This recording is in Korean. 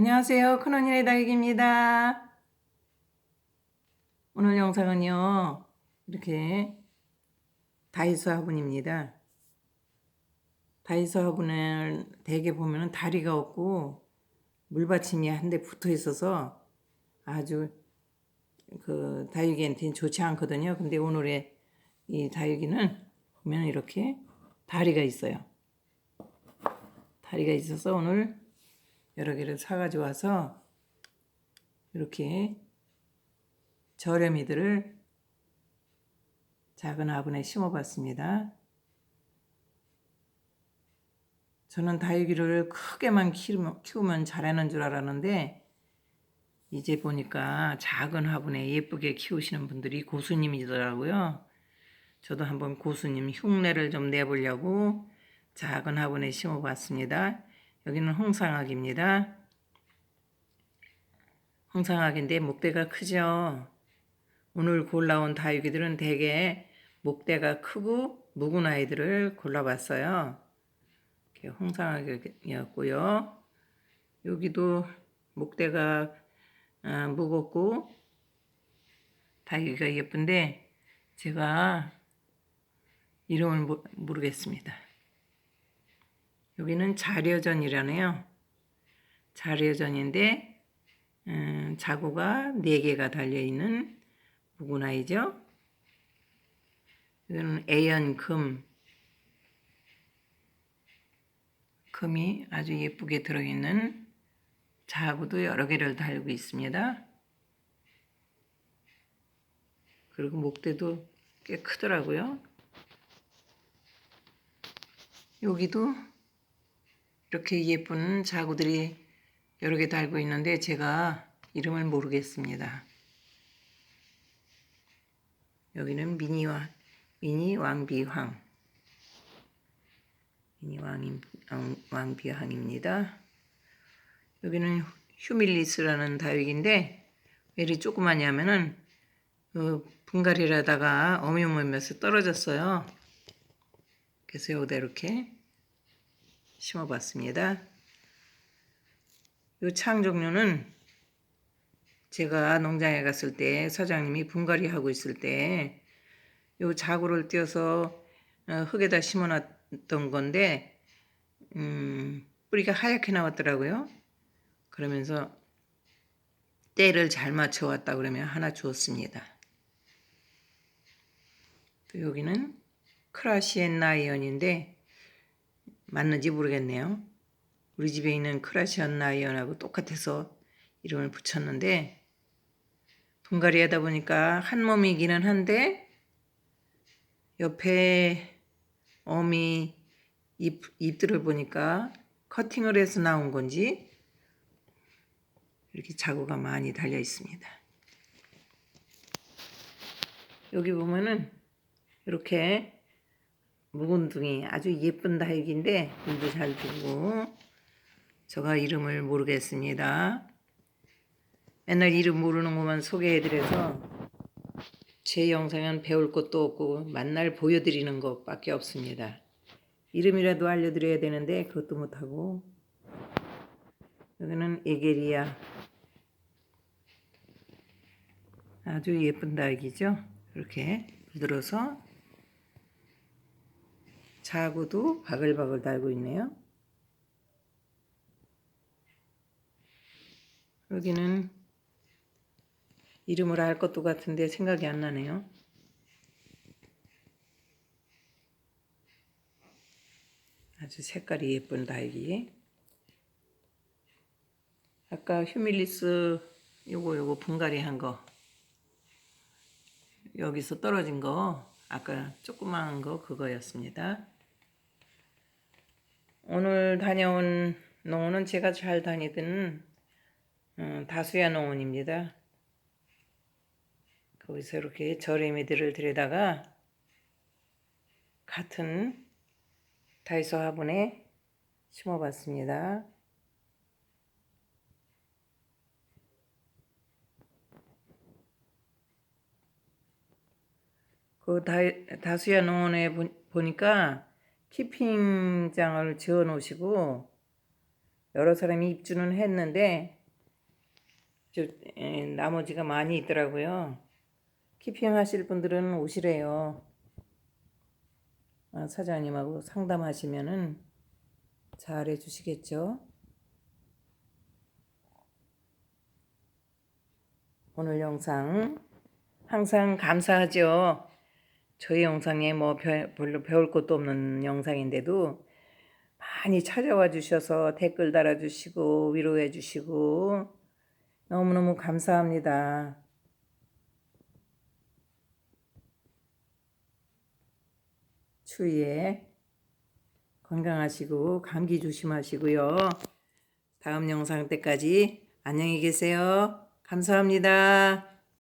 안녕하세요. 큰언니네 다육입니다. 오늘 영상은요, 이렇게 다이소 화분입니다. 다이소 화분을 대개 보면 다리가 없고 물받침이 한 대 붙어 있어서 아주 그 다육이한테는 좋지 않거든요. 근데 오늘의 이 다육이는 보면 이렇게 다리가 있어요. 다리가 있어서 오늘 여러 개를 사가지고 와서 이렇게 저렴이들을 작은 화분에 심어봤습니다. 저는 다육이를 크게만 키우면, 잘하는 줄 알았는데 이제 보니까 작은 화분에 예쁘게 키우시는 분들이 고수님이더라고요. 저도 한번 고수님 흉내를 좀 내보려고 작은 화분에 심어봤습니다. 여기는 홍상학입니다. 홍상학인데 목대가 크죠. 오늘 골라온 다육이들은 대개 목대가 크고 묵은 아이들을 골라봤어요. 홍상학이었고요. 여기도 목대가 아, 무겁고 다육이가 예쁜데 제가 이름을 모- 모르겠습니다. 여기는 자려전이라네요. 자려전인데 음, 자구가 4개가 달려있는 무구나이죠. 이거는 애연금 금이 아주 예쁘게 들어있는 자구도 여러 개를 달고 있습니다. 그리고 목대도 꽤 크더라고요. 여기도 이렇게 예쁜 자구들이 여러 개 달고 있는데 제가 이름을 모르겠습니다. 여기는 미니와 미니 왕비황 미니 왕인 왕, 왕비황입니다. 여기는 휴밀리스라는 다육인데 왜 이리 조그마냐면은 그 분갈이라다가 어미어미면서 떨어졌어요. 그래서 여기다 이렇게 심어봤습니다. 이 창 종류는 제가 농장에 갔을 때 사장님이 분갈이 하고 있을 때 이 자구를 띄어서 어, 흙에다 심어놨던 건데 음, 뿌리가 하얗게 나왔더라고요. 그러면서 때를 잘 맞춰왔다 그러면 하나 주었습니다. 또 여기는 크라시엔 나이언인데 맞는지 모르겠네요. 우리 집에 있는 크라시언 나이언하고 똑같아서 이름을 붙였는데 분갈이 하다 보니까 한 몸이기는 한데 옆에 어미 잎, 잎들을 보니까 커팅을 해서 나온 건지 이렇게 자구가 많이 달려 있습니다. 여기 보면은 이렇게 묵은둥이 아주 예쁜 다육인데 물도 잘 주고 제가 이름을 모르겠습니다. 맨날 이름 모르는 것만 소개해드려서 제 영상은 배울 것도 없고 만날 보여드리는 것밖에 없습니다. 이름이라도 알려드려야 되는데 그것도 못하고 여기는 에게리아 아주 예쁜 다육이죠. 이렇게 들어서 자구도 바글바글 달고 있네요. 여기는 이름을 알 것도 같은데 생각이 안 나네요. 아주 색깔이 예쁜 다육이. 아까 휴밀리스 요거 요거 분갈이 한 거. 여기서 떨어진 거 아까 조그마한 거 그거였습니다. 오늘 다녀온 농원은 제가 잘 다니던 음, 다수야 농원입니다. 거기서 이렇게 저렴이들을 들여다가 같은 다이소 화분에 심어봤습니다. 그 다, 다수야 농원에 보, 보니까 키핑장을 지어 놓으시고 여러 사람이 입주는 했는데 나머지가 많이 있더라고요. 키핑 하실 분들은 오시래요. 아, 사장님하고 상담하시면은 잘 해주시겠죠. 오늘 영상 항상 감사하죠. 저희 영상에 뭐 별- 별로 배울 것도 없는 영상인데도 많이 찾아와 주셔서 댓글 달아주시고 위로해 주시고 너무너무 감사합니다. 추위에 건강하시고 감기 조심하시고요. 다음 영상 때까지 안녕히 계세요. 감사합니다.